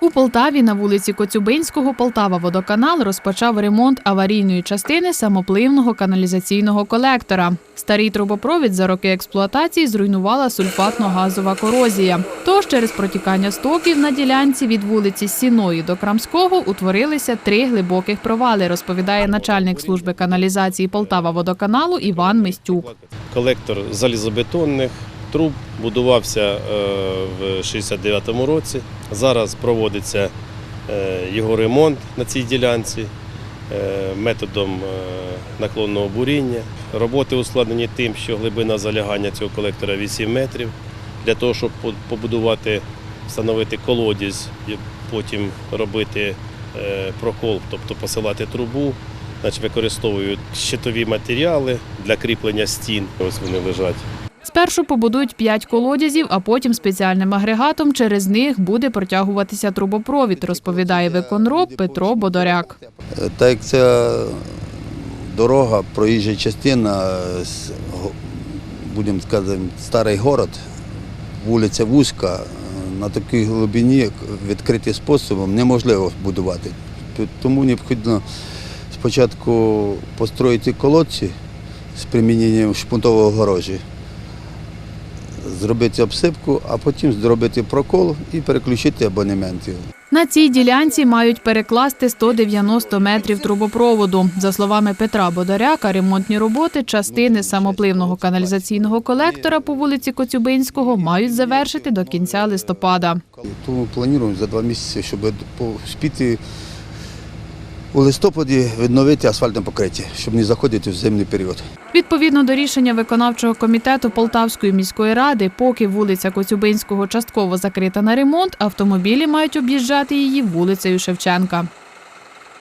У Полтаві на вулиці Коцюбинського Полтава водоканал розпочав ремонт аварійної частини самопливного каналізаційного колектора. Старий трубопровід за роки експлуатації зруйнувала сульфатно-газова корозія. Тож через протікання стоків на ділянці від вулиці Сіної до Крамського утворилися три глибоких провали, розповідає начальник служби каналізації Полтава водоканалу Іван Мистюк. Колектор залізобетонних труб будувався е, в 69-му році. Зараз проводиться е, його ремонт на цій ділянці е, методом наклонного буріння. Роботи ускладнені тим, що глибина залягання цього колектора 8 метрів. Для того, щоб побудувати, встановити колодязь потім робити прокол, тобто посилати трубу, значить використовують щитові матеріали для кріплення стін. Ось вони лежать. Спершу побудують п'ять колодязів, а потім спеціальним агрегатом через них буде протягуватися трубопровід, розповідає виконроб Петро Бодоряк. Е, Так як ця дорога, проїжджа частина, е, будемо сказати, старий город, вулиця вузька, е, на такій глибині відкритим способом неможливо будувати. Тому необхідно спочатку построїти колодці з приміненням шпунтового огорожі, зробити обсипку, а потім зробити прокол і переключити абонементи. На цій ділянці мають перекласти 190 метрів трубопроводу. За словами Петра Бодоряка, ремонтні роботи частини самопливного каналізаційного колектора по вулиці Коцюбинського мають завершити до кінця листопада. Тому плануємо за два місяці, щоб спіти у листопаді відновити асфальтне покриття, щоб не заходити в зимний період. Відповідно до рішення виконавчого комітету Полтавської міської ради, поки вулиця Коцюбинського частково закрита на ремонт, автомобілі мають об'їжджати її вулицею Шевченка.